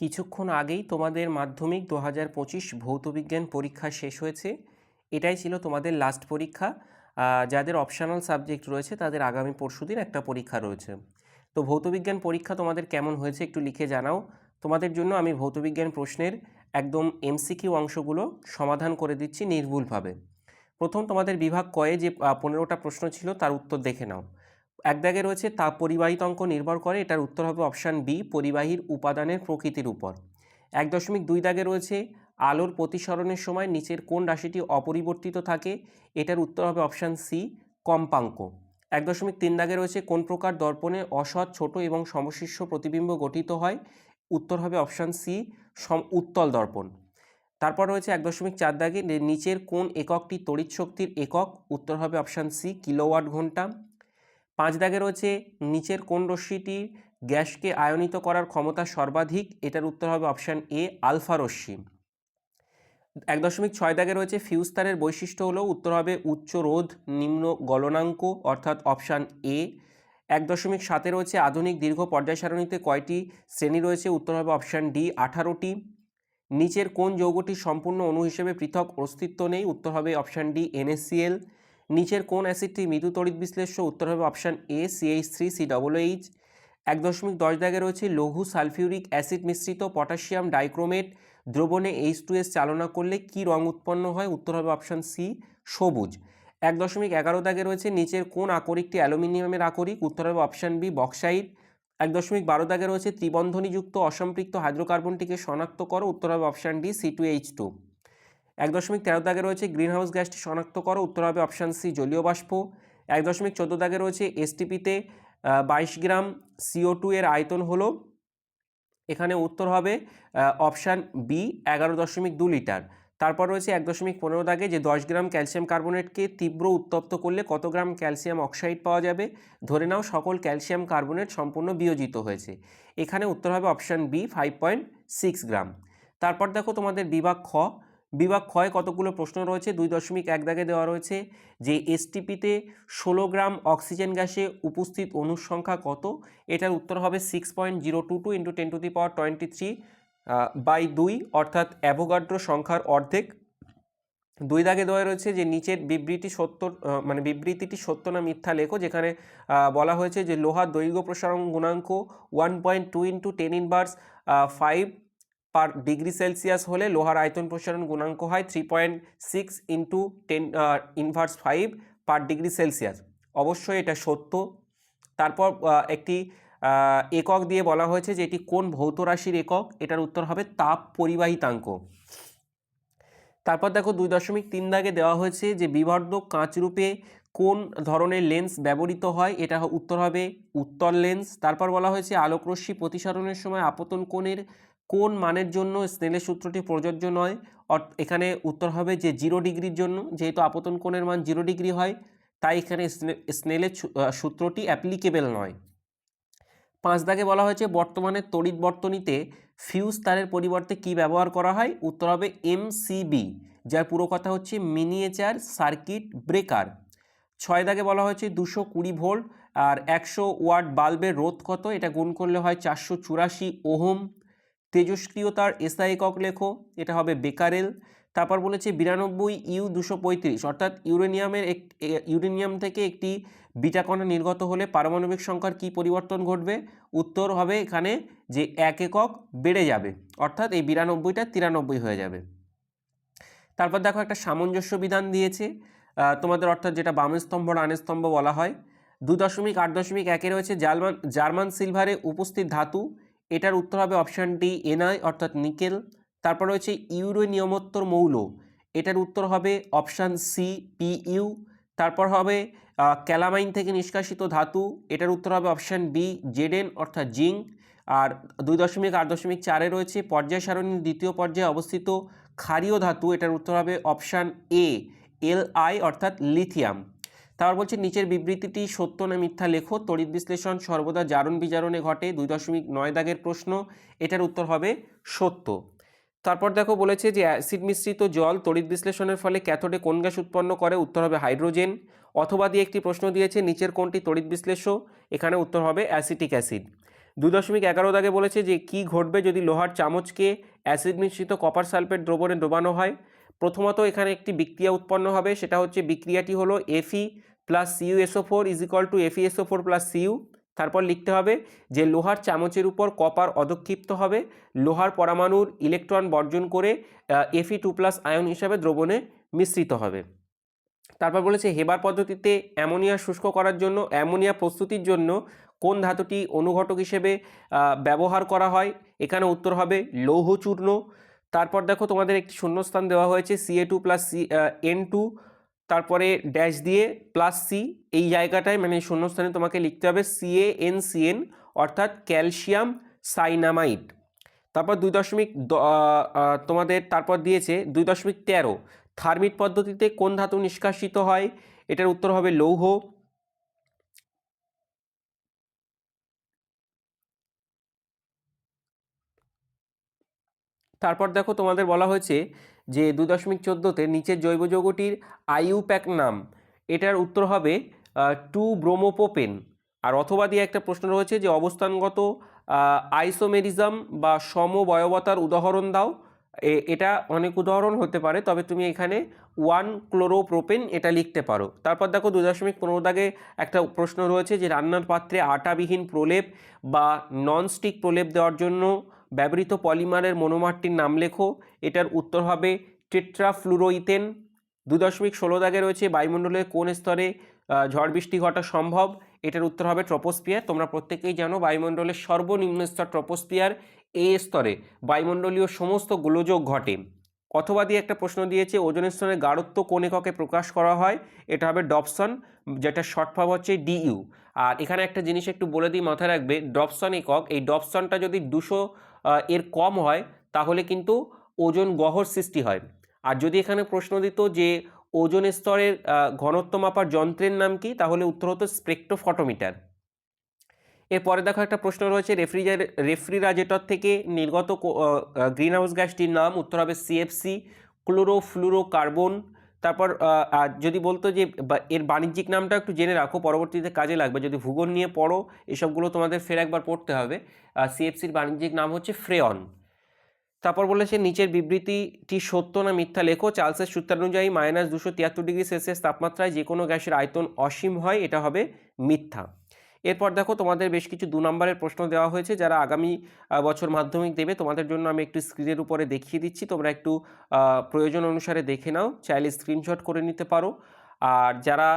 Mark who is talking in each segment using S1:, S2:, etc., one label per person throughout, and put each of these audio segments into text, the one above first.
S1: কিছুক্ষণ আগেই তোমাদের মাধ্যমিক দু হাজার পঁচিশ ভৌতবিজ্ঞান পরীক্ষা শেষ হয়েছে। এটাই ছিল তোমাদের লাস্ট পরীক্ষা। যাদের অপশনাল সাবজেক্ট রয়েছে, তাদের আগামী পরশুদিন একটা পরীক্ষা রয়েছে। তো ভৌতবিজ্ঞান পরীক্ষা তোমাদের কেমন হয়েছে একটু লিখে জানাও। তোমাদের জন্য আমি ভৌতবিজ্ঞান প্রশ্নের একদম এমসিকিউ অংশগুলো সমাধান করে দিচ্ছি নির্ভুলভাবে। প্রথম তোমাদের বিভাগ কয়ে যে পনেরোটা প্রশ্ন ছিল, তার উত্তর দেখে নাও। এক দাগে রয়েছে, তা পরিবাহিত অঙ্ক নির্ভর করে, এটার উত্তর হবে অপশান বি পরিবাহীর উপাদানের প্রকৃতির উপর। এক দশমিক দুই দাগে রয়েছে, আলোর প্রতিসরণের সময় নিচের কোন রাশিটি অপরিবর্তিত থাকে, এটার উত্তর হবে অপশান সি কম্পাঙ্ক। এক দশমিক তিন দাগে রয়েছে, কোন প্রকার দর্পণে অসৎ, ছোট এবং সমশিষ্য প্রতিবিম্ব গঠিত হয়, উত্তর হবে অপশান সি সম, উত্তল দর্পণ। তারপর রয়েছে এক দশমিক চার দাগে নিচের কোন এককটি তড়িৎ শক্তির একক, উত্তর হবে অপশান সি কিলোওয়াট ঘণ্টা। পাঁচ দাগে রয়েছে নিচের কোন রশ্মিটি গ্যাসকে আয়নিত করার ক্ষমতা সর্বাধিক? এটার উত্তর হবে অপশান এ, আলফা রশ্মি। এক দশমিক ছয় দাগে রয়েছে ফিউজ বৈশিষ্ট্য হলো, উত্তর হবে উচ্চ রোধ, নিম্ন গলনাঙ্ক, অর্থাৎ অপশান এ। এক দশমিক সাতে রয়েছে আধুনিক দীর্ঘ পর্যায় সারণীতে কয়টি শ্রেণি রয়েছে? উত্তর হবে অপশান ডি, আঠারোটি। নিচের কোন যৌগটি সম্পূর্ণ অণু হিসেবে পৃথক অস্তিত্ব নেই? উত্তর হবে অপশান ডি, এনএসসিএল। নিচের কোন অ্যাসিডটি মৃদু তড়িৎ বিশ্লেষ্য, উত্তর হবে option A CH three C double H এক দশমিক দশ দাগে রয়েছে লঘু সালফিউরিক অ্যাসিড মিশ্রিত পটাশিয়াম ডাইক্রোমেট। দ্রবণে এইচ টু এস চালনা করলে কি রং উৎপন্ন হয়? উত্তর হবে অপশান সি সবুজ। এক দশমিক এগারো দাগে রয়েছে নিচের কোন আকরিকটি অ্যালুমিনিয়ামের আকরিক? উত্তর হবে অপশান বি বক্সাইড এক দশমিক বারো দাগে রয়েছে ত্রিবন্ধনীযুক্ত অসম্পৃক্ত হাইড্রোকার্বনটিকে শনাক্ত করো। উত্তর হবে option D C two H two এক দশমিক তেরো দাগে রয়েছে গ্রিনহাউস গ্যাসটি শনাক্ত করো, উত্তর হবে অপশান সি জলীয় বাষ্প। এক দশমিক চোদ্দ দাগে রয়েছে এসটিপিতে বাইশ গ্রাম সিও টু এর আয়তন হলো। এখানে উত্তর হবে অপশান বি এগারো দশমিক দু লিটার। তারপর রয়েছে এক দশমিক পনেরো দাগে যে দশ গ্রাম ক্যালসিয়াম কার্বনেটকে তীব্র উত্তপ্ত করলে কত গ্রাম ক্যালসিয়াম অক্সাইড পাওয়া যাবে? ধরে নাও সকল ক্যালসিয়াম কার্বোনেট সম্পূর্ণ বিয়োজিত হয়েছে। এখানে উত্তর হবে option B five point six gram. তারপর দেখো তোমাদের বিভাগ খ। বিভাগ ক্ষয় কতগুলো প্রশ্ন রয়েছে? দুই দশমিক এক দাগে দেওয়া রয়েছে যে এসটিপিতে ষোলো গ্রাম অক্সিজেন গ্যাসে উপস্থিত অণুর সংখ্যা কত? এটার উত্তর হবে six point zero two two into ten to the power twenty three by দুই, অর্থাৎ অ্যাভোগাড্রো সংখ্যার অর্ধেক। দুই দাগে দেওয়া রয়েছে যে নিচের বিবৃতি সত্য মানে বিবৃতিটি সত্য না মিথ্যা লেখো, যেখানে বলা হয়েছে যে লোহার দৈর্ঘ্য প্রসারণ গুণাঙ্ক one point two into ten inverse five per degree Celsius হলে লোহার আয়তন প্রসারণ গুণাঙ্ক হয় three point six into ten inverse five per degree Celsius অবশ্যই এটা সত্য। তারপর একটি একক দিয়ে বলা হয়েছে যে এটি কোন ভৌত রাশির একক? এটার উত্তর হবে তাপ পরিবাহিতাঙ্ক। তারপর দেখো দুই দশমিক তিন দাগে দেওয়া হয়েছে যে বিবর্ধক কাঁচরূপে কোন ধরনের লেন্স ব্যবহৃত হয়? এটা উত্তর হবে উত্তর লেন্স তারপর বলা হয়েছে আলোকরশ্মি প্রতিসরণের সময় আপতন কোণের কোন মানের জন্য স্নেলের সূত্রটি প্রযোজ্য নয়? এখানে উত্তর হবে যে জিরো ডিগ্রির জন্য, যেহেতু আপতন কোণের মান জিরো ডিগ্রি হয়, তাই এখানে স্নে- স্নেলের সূত্রটি অ্যাপ্লিকেবল নয়। পাঁচ দাগে বলা হয়েছে, বর্তমানে তড়িৎ বর্তনীতে ফিউজ তারের পরিবর্তে কি ব্যবহার করা হয়? উত্তর হবে এমসিবি, যার পুরো কথা হচ্ছে মিনিয়েচার সার্কিট ব্রেকার। ছয় দাগে বলা হয়েছে, দুশো কুড়ি ভোল্ট আর একশো ওয়াট বাল্বের রোধ কত? এটা গুণ করলে হয় চারশো চুরাশি ওহম। তেজস্ক্রিয়তার এসআই একক লেখো, এটা হবে বেকারেল। তারপর বলেছে বিরানব্বই ইউ দুশো পঁয়ত্রিশ, অর্থাৎ ইউরেনিয়ামের এক ইউরেনিয়াম থেকে একটি বিটাকণা নির্গত হলে পারমাণবিক সংখ্যার কি পরিবর্তন ঘটবে? উত্তর হবে এখানে যে এক একক বেড়ে যাবে, অর্থাৎ এই বিরানব্বইটা তিরানব্বই হয়ে যাবে। তারপর দেখো একটা সামঞ্জস্য বিধান দিয়েছে তোমাদের অর্থাৎ যেটা বাম স্তম্ভ ডান স্তম্ভ বলা হয়। দু দশমিক আট দশমিক একে রয়েছে জার্মান জার্মান সিলভারে উপস্থিত ধাতু এটার উত্তর হবে অপশান ডি এনআই অর্থাৎ নিকেল। তারপর রয়েছে ইউরেনিয়মোত্তর মৌল। এটার উত্তর হবে অপশান সি পিইউ তারপর হবে ক্যালামাইন থেকে নিষ্কাশিত ধাতু। এটার উত্তর হবে অপশান বি জেডেন অর্থাৎ জিঙ্ক। আর দুই দশমিক আট দশমিক চারে রয়েছে পর্যায় সারণীর দ্বিতীয় পর্যায়ে অবস্থিত ক্ষারীয় ধাতু। এটার উত্তর হবে অপশান এ এল আই অর্থাৎ লিথিয়াম তারপর বলছে, নিচের বিবৃতিটি সত্য না মিথ্যা লেখো। তড়িৎ বিশ্লেষণ সর্বদা জারণ বিজারণে ঘটে দুই দশমিক নয় দাগের প্রশ্ন, এটার উত্তর হবে সত্য। তারপর দেখো বলেছে যে, অ্যাসিড মিশ্রিত জল তড়িৎ বিশ্লেষণের ফলে ক্যাথোডে কোন গ্যাস উৎপন্ন করে? উত্তর হবে হাইড্রোজেন। অথবা দিয়ে একটি প্রশ্ন দিয়েছে, নিচের কোনটি তড়িৎ বিশ্লেষ্য? এখানে উত্তর হবে অ্যাসিটিক অ্যাসিড। দুই দশমিক এগারো দাগে বলেছে যে, কি ঘটবে যদি লোহার চামচকে অ্যাসিড মিশ্রিত কপার সালফেট দ্রবণে ডোবানো হয়? প্রথমত এখানে একটি বিক্রিয়া উৎপন্ন হবে, সেটা হচ্ছে বিক্রিয়াটি হলো FE plus CU SO four is equal to FE SO four plus CU তারপর লিখতে হবে যে লোহার চামচের উপর কপার অধক্ষিপ্ত হবে, লোহার পরমাণুর ইলেকট্রন বর্জন করে এফি টু প্লাস আয়ন হিসাবে দ্রবণে মিশ্রিত হবে। তারপর বলেছে হেবার পদ্ধতিতে অ্যামোনিয়া শুষ্ক করার জন্য, অ্যামোনিয়া প্রস্তুতির জন্য কোন ধাতুটি অনুঘটক হিসেবে ব্যবহার করা হয়? এখানে উত্তর হবে লৌহ চূর্ণ তারপর দেখো তোমাদের একটি শূন্যস্থান দেওয়া হয়েছে CA two plus C N two তারপরে ড্যাশ দিয়ে প্লাস সি এই জায়গাটায় মানে শূন্যস্থানে তোমাকে লিখতে হবে সিএ এন সিএন অর্থাৎ ক্যালসিয়াম সাইনামাইড। তারপর দুই দশমিক তোমাদের তারপর দিয়েছে দুই দশমিক তেরো। থার্মিট পদ্ধতিতে কোন ধাতু নিষ্কাশিত হয়? এটার উত্তর হবে লৌহ। তারপর দেখো তোমাদের বলা হয়েছে যে দু দশমিক চোদ্দোতে নিচের জৈব যৌগটির আইউপ্যাক নাম। এটার উত্তর হবে টু ব্রোমোপোপেন আর অথবা দিয়ে একটা প্রশ্ন রয়েছে যে অবস্থানগত আইসোমেরিজম বা সমবয়বতার উদাহরণ দাও। এটা অনেক উদাহরণ হতে পারে, তবে তুমি এখানে ওয়ান ক্লোরোপ্রোপেন এটা লিখতে পারো। তারপর দেখো দু দশমিক পনেরো দাগে একটা প্রশ্ন রয়েছে যে রান্নার পাত্রে আটাবিহীন প্রলেপ বা ননস্টিক প্রলেপ দেওয়ার জন্য ব্যবহৃত পলিমারের মনোমারটির নাম লেখো। এটার উত্তর হবে টেট্রাফ্লুরোইথেন। দু দশমিক ষোলো দাগে রয়েছে বায়ুমণ্ডলের কোন স্তরে ঝড় বৃষ্টি ঘটা সম্ভব? এটার উত্তর হবে ট্রপোস্পিয়ার তোমরা প্রত্যেকেই জানো বায়ুমণ্ডলের সর্বনিম্ন স্তর ট্রপোস্পিয়ার এ স্তরে বায়ুমণ্ডলীয় সমস্ত গোলযোগ ঘটে। অথবা দিয়ে একটা প্রশ্ন দিয়েছে ওজন স্তরের গাঢ়ত্ব কোন এককে প্রকাশ করা হয়? এটা হবে ডপসন, যেটা শর্ট ফর্ম হচ্ছে ডিইউ আর এখানে একটা জিনিস একটু বলে দিই মাথায় রাখবে, ডপসন একক, এই ডপসনটা যদি দুশো এর কম হয়, তাহলে কিন্তু ওজন গহর সৃষ্টি হয়। আর যদি এখানে প্রশ্ন দিত যে ওজন স্তরের ঘনত্ব মাপার যন্ত্রের নাম কি, তাহলে উত্তর হতো স্পেকট্রোফটোমিটার এরপরে দেখো একটা প্রশ্ন রয়েছে রেফ্রিজার রেফ্রিজারেটর থেকে নির্গত গ্রিন হাউস গ্যাসটির নাম, উত্তর হবে সিএফসি ক্লোরোফ্লুরোকার্বন তারপর যদি বলতো যে এর বাণিজ্যিক নামটা একটু জেনে রাখো, পরবর্তীতে কাজে লাগবে। যদি ভূগোল নিয়ে পড়ো, এসবগুলো তোমাদের ফের একবার পড়তে হবে। সিএফসির বাণিজ্যিক নাম হচ্ছে ফ্রেয়ন। তারপর বলেছে নিচের বিবৃতিটি সত্য না মিথ্যা? লেখো, চার্লসের সূত্রানুযায়ী মাইনাস দুশো তিয়াত্তর ডিগ্রি সেলসিয়াস তাপমাত্রায় যে কোনো গ্যাসের আয়তন অসীম হয়, এটা হবে মিথ্যা। এরপর দেখো তোমাদের বেশ কিছু দু নম্বরের প্রশ্ন দেওয়া হয়েছে, যারা আগামী বছর মাধ্যমিক দেবে, তোমাদের জন্য আমি একটু স্ক্রিনের উপরে দেখিয়ে দিচ্ছি। তোমরা একটু প্রয়োজন অনুসারে দেখে নাও, চাইলে স্ক্রিনশট করে নিতে পারো। আর যারা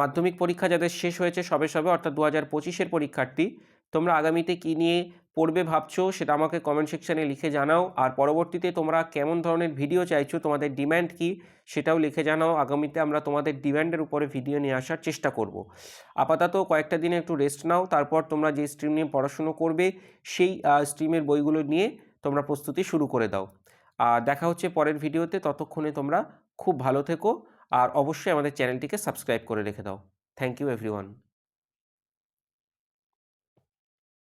S1: মাধ্যমিক পরীক্ষা যাদের শেষ হয়েছে সবে সবে, অর্থাৎ দু হাজার পঁচিশের পরীক্ষার্থী তোমরা আগামীতে কী নিয়ে পড়বে ভাবছ সেটা আমাকে কমেন্ট সেকশানে লিখে জানাও। আর পরবর্তীতে তোমরা কেমন ধরনের ভিডিও চাইছো, তোমাদের ডিম্যান্ড কি, সেটাও লিখে জানাও। আগামীতে আমরা তোমাদের ডিম্যান্ডের উপরে ভিডিও নিয়ে আসার চেষ্টা করব। আপাতত কয়েকটা দিনে একটু রেস্ট নাও, তারপর তোমরা যে স্ট্রিম নিয়ে পড়াশুনো করবে, সেই স্ট্রিমের বইগুলো নিয়ে তোমরা প্রস্তুতি শুরু করে দাও। আর দেখা হচ্ছে পরের ভিডিওতে ততক্ষণে তোমরা খুব ভালো থেকো। আর অবশ্যই আমাদের চ্যানেলটিকে সাবস্ক্রাইব করে রেখে দাও। Thank you everyone